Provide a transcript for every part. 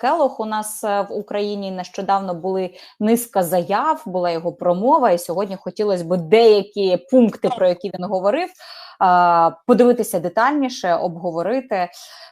Келох у нас е, в Україні. Нещодавно були низка заяв, була його промова, і сьогодні хотілося б деякі пункти, про які він говорив, е, подивитися детальніше, обговорити.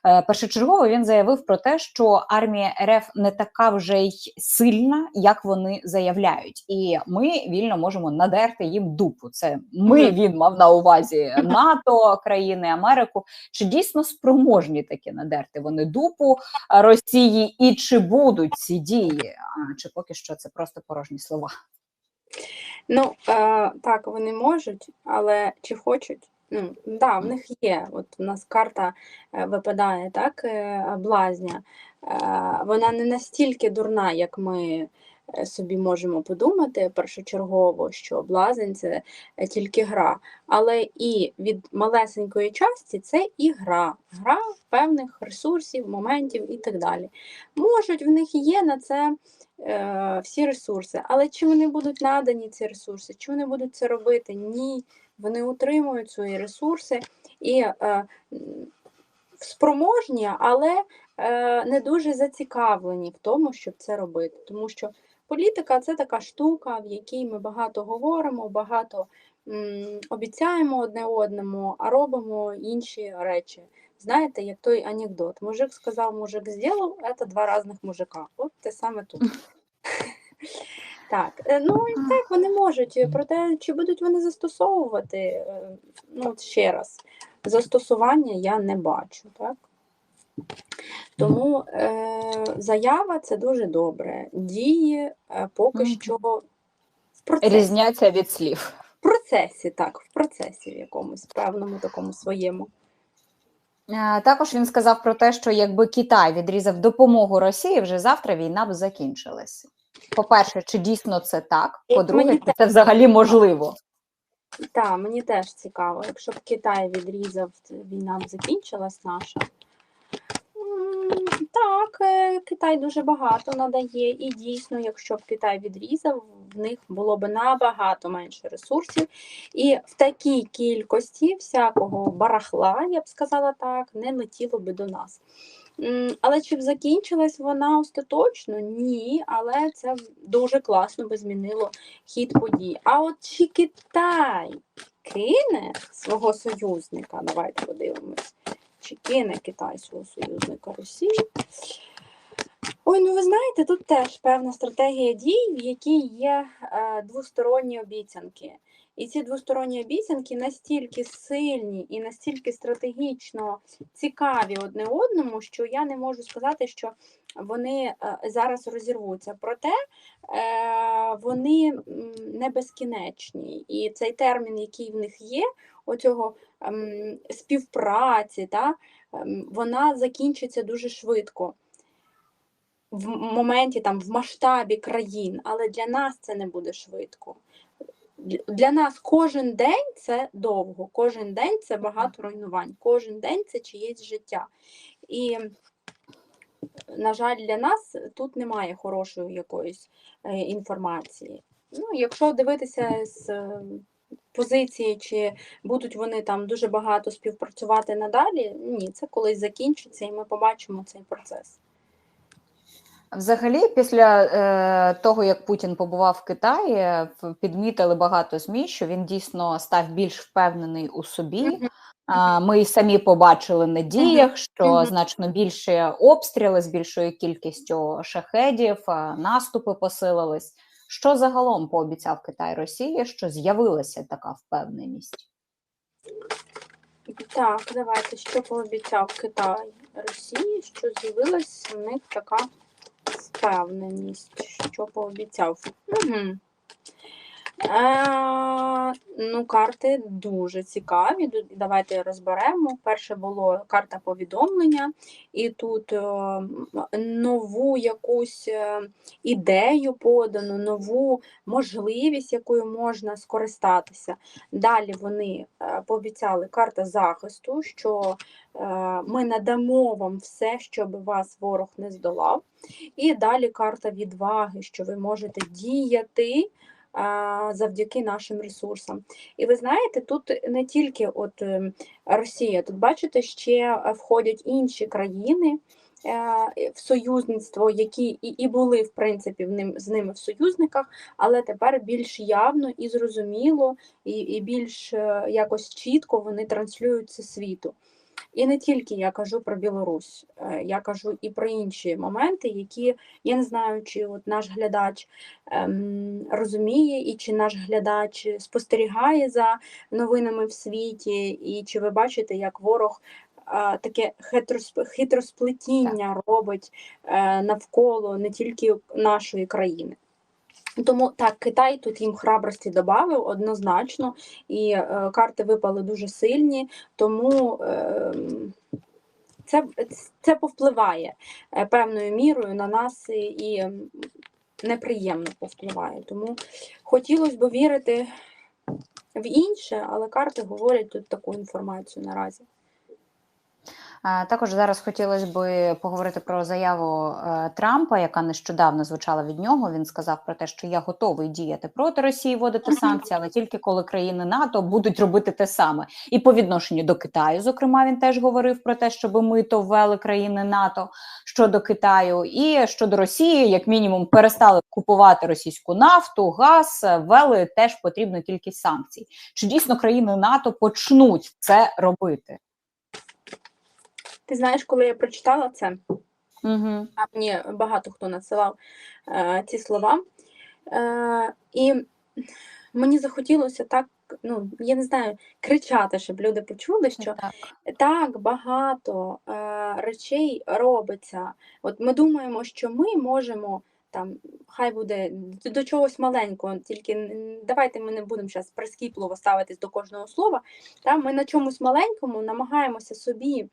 Е, Першочергово він заявив про те, що армія РФ не така вже й сильна, як вони заявляють, і ми вільно можемо надерти їм дупу. Це ми він мав на увазі НАТО, країни Америку. Чи дійсно спроможні таки надерти вони дупу а, Росії, і чи будуть ці дії? Чи поки що це просто порожні слова? Ну, е, так, вони можуть, але чи хочуть? Ну, да, в них є. От у нас карта е, випадає, так, е, блазня. Е, вона не настільки дурна, як ми собі можемо подумати першочергово, що блазень це е, тільки гра. Але і від малесенької часті це і гра. Гра певних ресурсів, моментів і так далі. Можуть, в них є на це е, всі ресурси. Але чи вони будуть надані ці ресурси, чи вони будуть це робити? Ні. Вони утримують свої ресурси і е, спроможні, але е, не дуже зацікавлені в тому, щоб це робити. Тому що політика це така штука, в якій ми багато говоримо, багато м, обіцяємо одне одному, а робимо інші речі. Знаєте, як той анекдот. Мужик сказав, мужик зробив, це два різних мужика. От те саме тут. Так, е, ну і так вони можуть. Проте чи будуть вони застосовувати? е, Ну, ще раз, застосування я не бачу, так? Тому е, заява це дуже добре. Дії е, поки що в процесі. Різняться від слів. В процесі, так, в процесі в якомусь певному такому своєму. Е, Також він сказав про те, що якби Китай відрізав допомогу Росії, вже завтра війна б закінчилась. По-перше, чи дійсно це так? Е, По-друге, це взагалі можливо? Так, мені теж цікаво, якщо б Китай відрізав, війна б закінчилась наша. Так, е, Китай дуже багато надає, і дійсно, якщо б Китай відрізав, в них було б набагато менше ресурсів. І в такій кількості всякого барахла, я б сказала так, не летіло би до нас. Але чи б закінчилась вона остаточно? Ні, але це дуже класно би змінило хід подій. А от чи Китай кине свого союзника? Давайте подивимось. Чи кине Китай свого союзника Росії? Ой, ну ви знаєте, тут теж певна стратегія дій, в якій є е, двосторонні обіцянки. І ці двосторонні обіцянки настільки сильні і настільки стратегічно цікаві одне одному, що я не можу сказати, що вони е, зараз розірвуться. Проте е, вони не безкінечні. І цей термін, який в них є, оцього ем, співпраці, та, ем, вона закінчиться дуже швидко. В моменті там в масштабі країн, але для нас це не буде швидко. Для- нас кожен день це довго, кожен день це багато руйнувань, кожен день це чиєсь життя. І, на жаль, для нас тут немає хорошої якоїсь е, інформації. Ну, якщо дивитися з позиції, чи будуть вони там дуже багато співпрацювати надалі, ні, це колись закінчиться, і ми побачимо цей процес. Взагалі, після е, того, як Путін побував в Китаї, підмітили багато ЗМІ, що він дійсно став більш впевнений у собі. А, Ми й самі побачили на діях, що значно більше обстріли з більшою кількістю шахедів, наступи посилились. Що загалом пообіцяв Китай Росії, що з'явилася така впевненість? Так, давайте, що пообіцяв Китай Росії, що з'явилася в них така впевненість, що пообіцяв. Угу. Е, ну, карти дуже цікаві. Давайте розберемо. Перше було карта повідомлення, і тут е, нову якусь е, ідею подану, нову можливість, якою можна скористатися. Далі вони пообіцяли карта захисту, що ми надамо вам все, щоб вас ворог не здолав. І далі карта відваги, що ви можете діяти завдяки нашим ресурсам. І ви знаєте, тут не тільки от ем, Росія, тут бачите, ще е, входять інші країни, е, в союзництво, які і, і були в принципі в ним з ними в союзниках, але тепер більш явно і зрозуміло, і, і більш е, якось чітко вони транслюються світу. І не тільки я кажу про Білорусь, е, я кажу і про інші моменти, які я не знаю, чи от наш глядач ем, розуміє, і чи наш глядач спостерігає за новинами в світі, і чи ви бачите, як ворог таке хитросп- хитросплетіння робить е, навколо не тільки нашої країни. Тому так, Китай тут їм храбрості додав однозначно, і е, карти випали дуже сильні, тому е, це, це повпливає е, певною мірою на нас і, і неприємно повпливає. Тому хотілося б вірити в інше, але карти говорять тут таку інформацію наразі. Е, Також зараз хотілося б поговорити про заяву е, Трампа, яка нещодавно звучала від нього. Він сказав про те, що я готовий діяти проти Росії, вводити санкції, але тільки коли країни НАТО будуть робити те саме. І по відношенню до Китаю, зокрема, він теж говорив про те, щоб мито ввели країни НАТО щодо Китаю, і щодо Росії, як мінімум, перестали купувати російську нафту, газ, е, ввели теж потрібно кількість санкцій. Чи дійсно країни НАТО почнуть це робити? Ти знаєш, коли я прочитала це, Угу. а мені багато хто надсилав е, ці слова. Е, і мені захотілося так, ну, я не знаю, кричати, щоб люди почули, що Так. так багато е, речей робиться. От ми думаємо, що ми можемо. Там хай буде до- чогось маленького, тільки давайте ми не будемо зараз прискіпливо ставитись до кожного слова. Там ми на чомусь маленькому намагаємося собі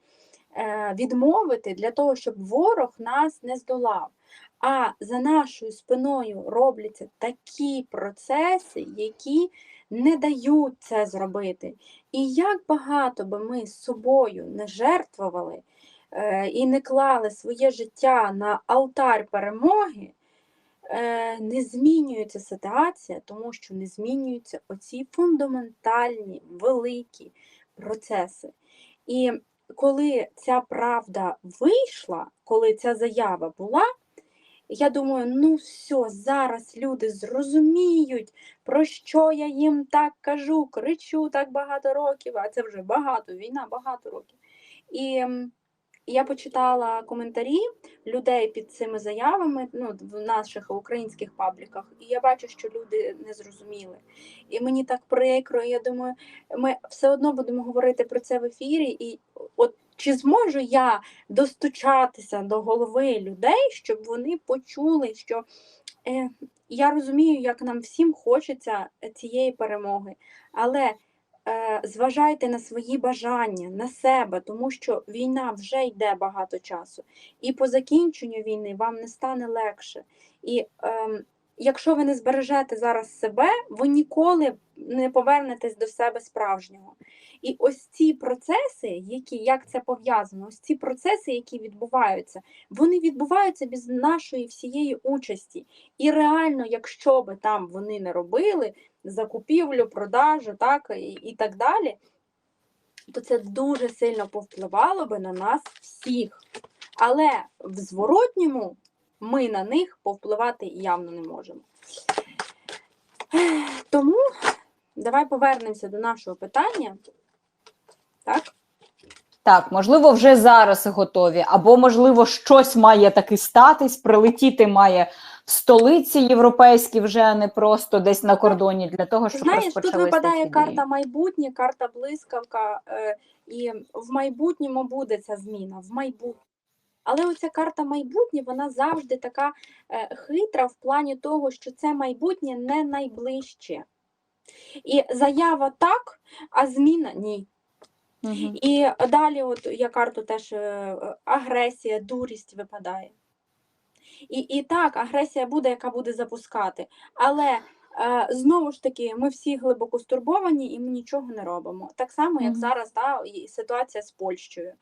відмовити для того, щоб ворог нас не здолав. А за нашою спиною робляться такі процеси, які не дають це зробити. І як багато би ми з собою не жертвували е, і не клали своє життя на алтар перемоги, е, не змінюється ситуація, тому що не змінюються оці фундаментальні великі процеси. І коли ця правда вийшла, коли ця заява була, я думаю, ну все, зараз люди зрозуміють, про що я їм так кажу, кричу так багато років, а це вже багато, війна багато років. І я почитала коментарі людей під цими заявами ну, в наших українських пабліках, і я бачу, що люди не зрозуміли. І мені так прикро, і я думаю, ми все одно будемо говорити про це в ефірі. І чи зможу я достучатися до голови людей, щоб вони почули, що е, я розумію, як нам всім хочеться цієї перемоги, але е, зважайте на свої бажання, на себе, тому що війна вже йде багато часу, і по закінченню війни вам не стане легше. І ем, якщо ви не збережете зараз себе, ви ніколи не повернетесь до себе справжнього. І ось ці процеси, які як це пов'язано, ось ці процеси, які відбуваються, вони відбуваються без нашої всієї участі. І реально, якщо би там вони не робили закупівлю, продажу, так і, і так далі, то це дуже сильно повпливало би на нас всіх. Але в зворотньому ми на них повпливати явно не можемо. Тому давай повернемося до нашого питання. Так? Так, можливо, вже зараз готові, або можливо, щось має таки статись, прилетіти має в столиці європейській, вже не просто десь на кордоні для того, щоб Знаєш, тут випадає карта майбутнє, карта блискавка, е, і в майбутньому буде ця зміна. В майбутньому. Але оця карта майбутнє, вона завжди така е, хитра в плані того, що це майбутнє не найближче. І заява так, а зміна ні. Мгм. І далі, от я карту теж е, агресія, дурість випадає. І, і так, агресія буде, яка буде запускати. Але Знову ж таки, ми всі глибоко стурбовані і ми нічого не робимо. Так само, як Мгм. зараз да, і ситуація з Польщею.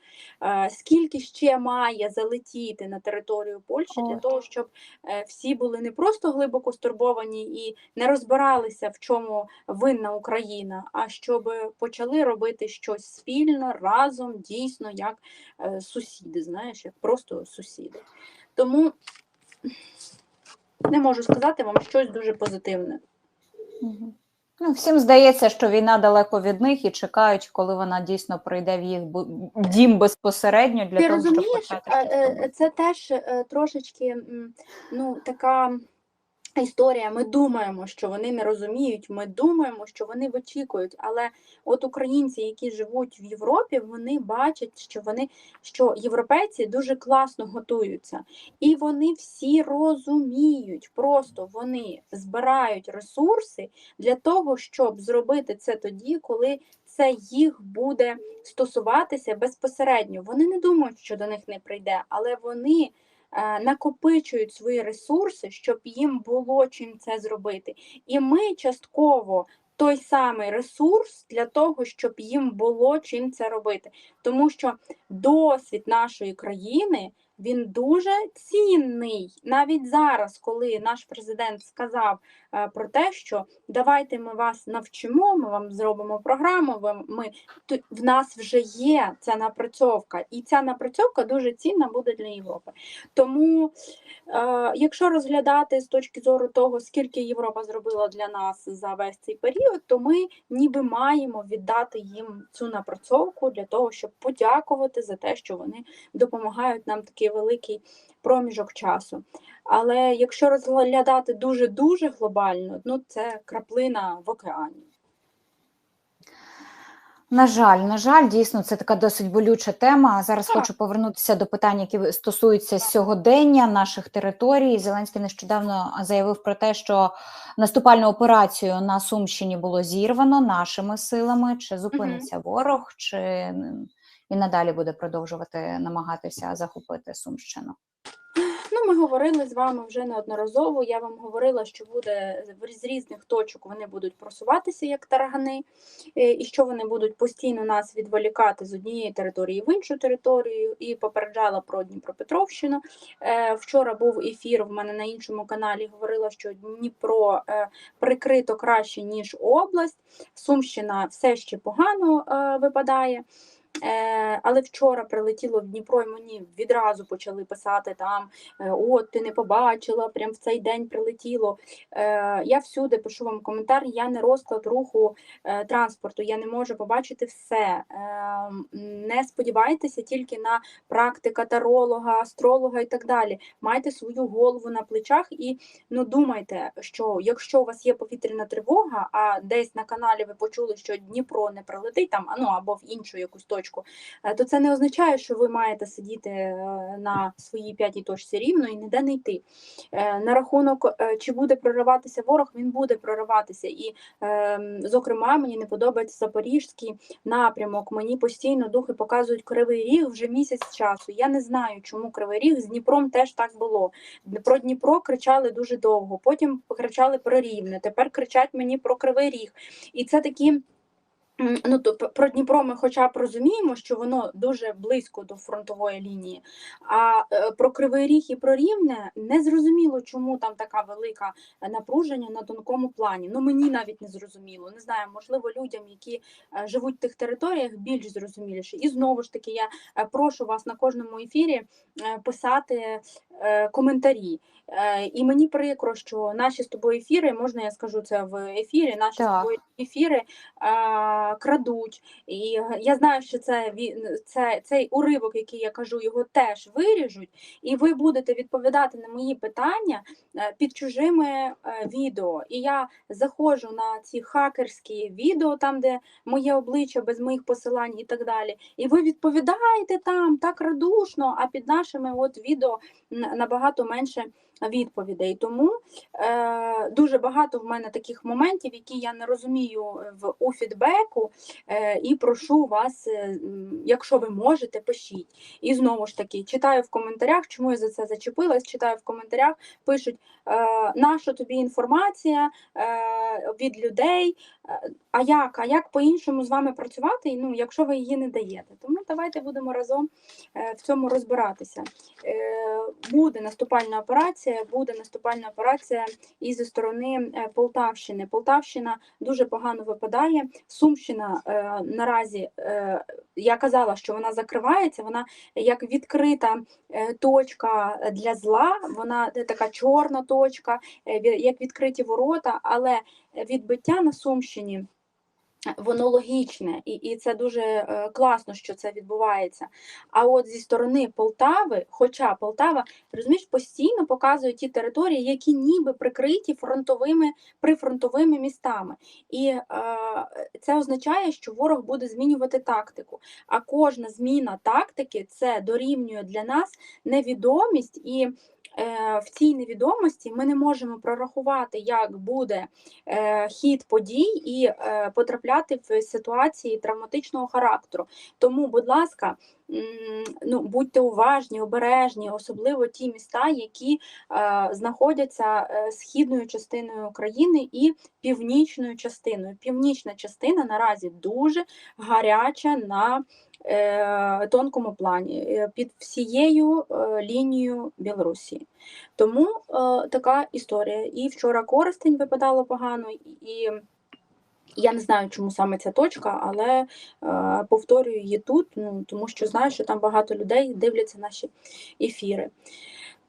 Е, Скільки ще має залетіти на територію Польщі для того, щоб е, всі були не просто глибоко стурбовані і не розбиралися, в чому винна Україна, а щоб почали робити щось спільно, разом, дійсно, як е, сусіди, знаєш, як просто сусіди. Тому не можу сказати вам щось дуже позитивне. Ну, всім здається, що війна далеко від них і чекають, коли вона дійсно прийде в їх дім безпосередньо для Ти того, щоб почати е, е, це теж е, трошечки ну, така історія. Ми думаємо, що вони не розуміють, ми думаємо, що вони вичікують. Але от українці, які живуть в Європі, вони бачать, що вони що європейці дуже класно готуються, і вони всі розуміють, просто вони збирають ресурси для того, щоб зробити це тоді, коли це їх буде стосуватися безпосередньо. Вони не думають, що до них не прийде, але вони накопичують свої ресурси, щоб їм було чим це зробити. І ми частково той самий ресурс для того, щоб їм було чим це робити. Тому що досвід нашої країни. Він дуже цінний навіть зараз, коли наш президент сказав е, про те, що давайте ми вас навчимо, ми вам зробимо програму. ви- Ми в нас вже є ця напрацьовка, і ця напрацьовка дуже цінна буде для Європи. Тому, е, якщо розглядати з точки зору того, скільки Європа зробила для нас за весь цей період, то ми ніби маємо віддати їм цю напрацьовку для того, щоб подякувати за те, що вони допомагають нам такий великий проміжок часу. Але якщо розглядати дуже дуже глобально, ну це краплина в океані. На жаль, на жаль, дійсно, це така досить болюча тема. Зараз Так. хочу повернутися до питань, які стосуються сьогодення наших територій. Зеленський нещодавно заявив про те, що наступальну операцію на Сумщині було зірвано нашими силами. Чи зупиниться ворог, чи і надалі буде продовжувати намагатися захопити Сумщину? Ми говорили з вами вже неодноразово. Я вам говорила, що буде з різних точок вони будуть просуватися як таргани, е, і що вони будуть постійно нас відволікати з однієї території в іншу територію. І попереджала про Дніпропетровщину. Е, Вчора був ефір в мене на іншому каналі. Говорила, що Дніпро е, прикрито краще ніж область. Сумщина все ще погано випадає. Е, але вчора прилетіло в Дніпро, і мені відразу почали писати там: е, от ти не побачила, прям в цей день прилетіло. Е, я всюди пишу вам коментар, я не розклад руху транспорту, я не можу побачити все. Не сподівайтеся тільки на практика таролога, астролога і так далі. Майте свою голову на плечах і ну думайте, що якщо у вас є повітряна тривога, а десь на каналі ви почули, що Дніпро не прилетить там, ну або в іншу якусь точку, е, то це не означає, що ви маєте сидіти е, на своїй п'ятій точці рівно і ніде не йти. Е, На рахунок, чи буде прориватися ворог, він буде прориватися. І, е, зокрема, мені не подобається запорізький напрямок. Мені постійно духи показують кривий ріг вже місяць часу. Я не знаю, чому кривий ріг з Дніпром теж так було. Про Дніпро кричали дуже довго, потім кричали про рівне. Тепер кричать мені про кривий ріг. І це такі. Ну, то про Дніпро ми хоча б розуміємо, що воно дуже близько до фронтової лінії. А е, про Кривий Ріг і про Рівне не зрозуміло, чому там така велика е, напруження на тонкому плані. Ну мені навіть не зрозуміло. Не знаю, можливо, людям, які е, живуть в тих територіях, більш зрозуміліше. І знову ж таки, я прошу вас на кожному ефірі писати коментарі. Е, І мені прикро, що наші з тобою ефіри, можна я скажу це в ефірі, наші Так. з тобою ефіри е, крадуть. І я знаю, що це, це цей уривок, який я кажу, його теж виріжуть, і ви будете відповідати на мої питання е, під чужими відео. І я заходжу на ці хакерські відео, там, де моє обличчя без моїх посилань і так далі. І ви відповідаєте там так радушно, а під нашими от відео набагато менше відповідей. Тому е, дуже багато в мене таких моментів, які я не розумію в у фідбеку, е, і прошу вас, е, якщо ви можете, пишіть. І знову ж таки, читаю в коментарях, чому я за це зачепилась, читаю в коментарях, пишуть, е, наша тобі інформація е, від людей. Е, А як? А як по-іншому з вами працювати, ну, якщо ви її не даєте? Тому давайте будемо разом е, в цьому розбиратися. Е, Буде наступальна операція, буде наступальна операція і зі сторони е, Полтавщини. Полтавщина дуже погано випадає. Сумщина е, наразі е, я казала, що вона закривається, вона як відкрита е, точка для зла, вона така чорна точка, е, як відкриті ворота, але відбиття на Сумщині. Воно логічне, і, і це дуже е, класно, що це відбувається. А от зі сторони Полтави, хоча Полтава, розумієш, постійно показує ті території, які ніби прикриті фронтовими прифронтовими містами. І е, це означає, що ворог буде змінювати тактику. А кожна зміна тактики це дорівнює для нас невідомість і. Е, В цій невідомості ми не можемо прорахувати, як буде е, хід подій і е, потрапляти в ситуації травматичного характеру. Тому, будь ласка, ну, будьте уважні, обережні, особливо ті міста, які е, знаходяться е, східною частиною України і північною частиною. Північна частина наразі дуже гаряча на е, тонкому плані е, під всією е, лінією Білорусі. Тому е, така історія. І вчора Коростень випадало погано, і я не знаю, чому саме ця точка, але е, повторюю її тут, ну, тому що знаю, що там багато людей дивляться наші ефіри.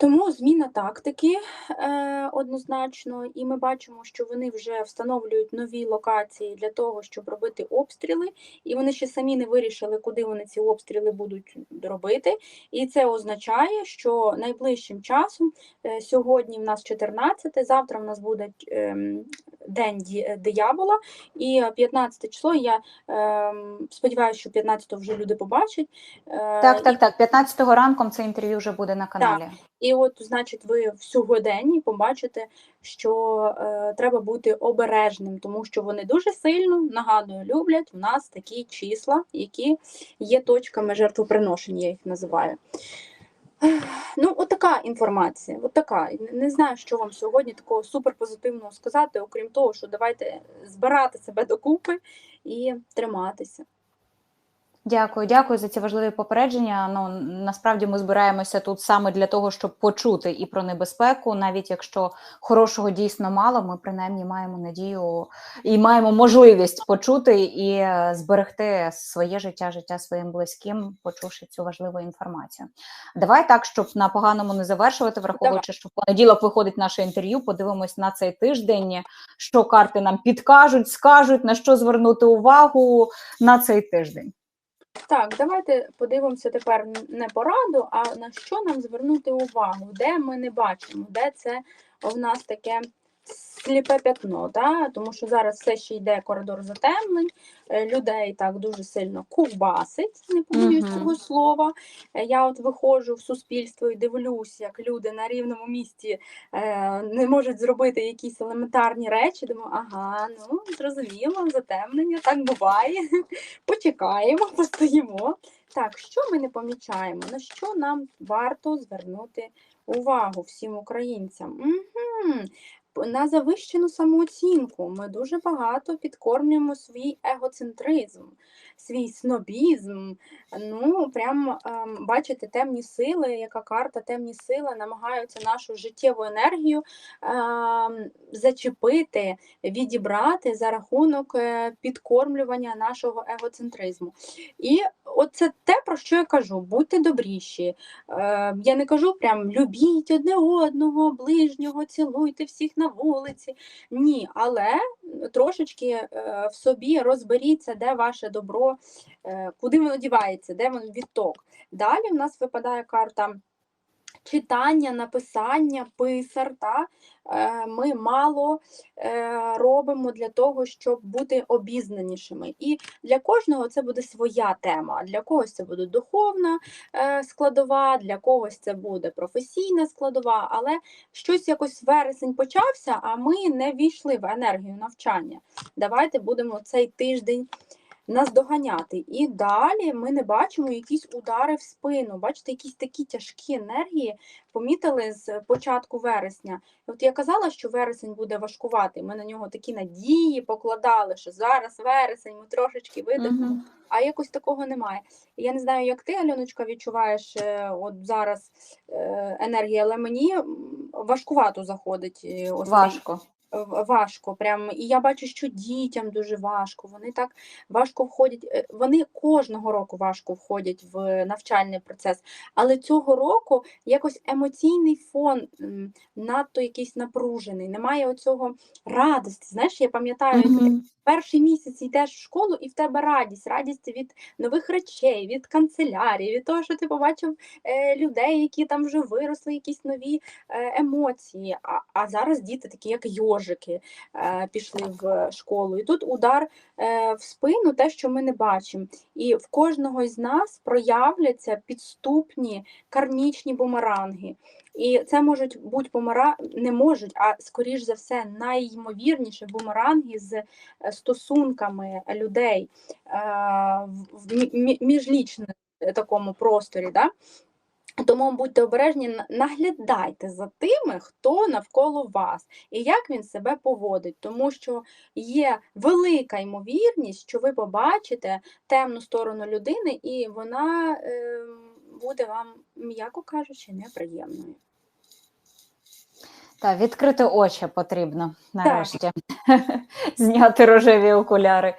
Тому зміна тактики е, однозначно, і ми бачимо, що вони вже встановлюють нові локації для того, щоб робити обстріли, і вони ще самі не вирішили, куди вони ці обстріли будуть робити. І це означає, що найближчим часом е, сьогодні в нас 14, завтра в нас буде ем, день ді- диявола, і 15 число. Я ем, сподіваюся, що 15 вже люди побачать. Е, Так, і так, так. 15-го ранком це інтерв'ю вже буде на каналі. І от, значить, ви сьогоденні побачите, що е, треба бути обережним, тому що вони дуже сильно нагадую, люблять в нас такі числа, які є точками жертвоприношення, я їх називаю. Ну, отака інформація. От така. Не знаю, що вам сьогодні такого суперпозитивного сказати, окрім того, що давайте збирати себе докупи і триматися. Дякую, дякую за ці важливі попередження. Ну насправді ми збираємося тут саме для того, щоб почути і про небезпеку, навіть якщо хорошого дійсно мало, ми принаймні маємо надію і маємо можливість почути і е, зберегти своє життя, життя своїм близьким, почувши цю важливу інформацію. Давай так, щоб на поганому не завершувати, враховуючи, що в понеділок виходить наше інтерв'ю. Подивимось на цей тиждень, що карти нам підкажуть, скажуть на що звернути увагу на цей тиждень. Так, давайте подивимося тепер не пораду, а на що нам звернути увагу, де ми не бачимо, де це в нас таке сліпе пятно, да? тому що зараз все ще йде коридор затемнень, е, людей так дуже сильно ковбасить, не побоюсь Мгм. цього слова. Е, Я от виходжу в суспільство і дивлюсь, як люди на рівному місці е, не можуть зробити якісь елементарні речі. Думаю, ага, ну зрозуміло, затемнення, так буває. Почекаємо, постоїмо. Так, що ми не помічаємо? На що нам варто звернути увагу всім українцям? Угу. На завищену самооцінку. Ми дуже багато підкормлюємо свій егоцентризм, свій снобізм. Ну, прям ем, бачите, темні сили, яка карта темні сили намагаються нашу життєву енергію ем, зачепити, відібрати за рахунок е, підкормлювання нашого егоцентризму. І от це те, про що я кажу: будьте добріші. Е, я не кажу прям любіть одне одного, ближнього, цілуйте всіх на вулиці. Ні, але трошечки е, в собі розберіться, де ваше добро, е, куди воно дівається, де воно відток. Далі в нас випадає карта читання, написання, писар. Та? Е, Ми мало е, робимо для того, щоб бути обізнанішими. І для кожного це буде своя тема. Для когось це буде духовна складова, для когось це буде професійна складова, але щось якось вересень почався, а ми не війшли в енергію навчання. Давайте будемо цей тиждень наздоганяти. І далі ми не бачимо якісь удари в спину. Бачите, якісь такі тяжкі енергії помітили з початку вересня. От я казала, що вересень буде важкувати. Ми на нього такі надії покладали, що зараз вересень, ми трошечки видихнемо, Мгм. а якось такого немає. Я не знаю, як ти, Альоночка, відчуваєш е, от зараз е, енергія, але мені важкувато заходить. е, ось Важко. Важко. Прям і я бачу, що дітям дуже важко. Вони так важко входять. е, Вони кожного року важко входять в навчальний процес, але цього року якось емоційний фон надто якийсь напружений. Немає оцього радості. Знаєш, я пам'ятаю, ти Мгм. Перший місяць йдеш в школу, і в тебе радість, радість від нових речей, від канцелярії, від того, що ти побачив е, людей, які там вже виросли, якісь нові е, емоції. А, а зараз діти такі, як йожики, е, пішли в школу. І тут удар е, в спину, те, що ми не бачимо. І в кожного з нас проявляться підступні кармічні бумеранги. І це можуть бути бумера... не можуть, а скоріш за все, найймовірніше бумеранги з е, стосунками людей е, в в мі- мі- міжлічному такому просторі. Да? Тому будьте обережні, наглядайте за тими, хто навколо вас, і як він себе поводить, тому що є велика ймовірність, що ви побачите темну сторону людини, і вона е, буде вам, м'яко кажучи, неприємною. Та відкрити очі потрібно нарешті. Зняти рожеві окуляри.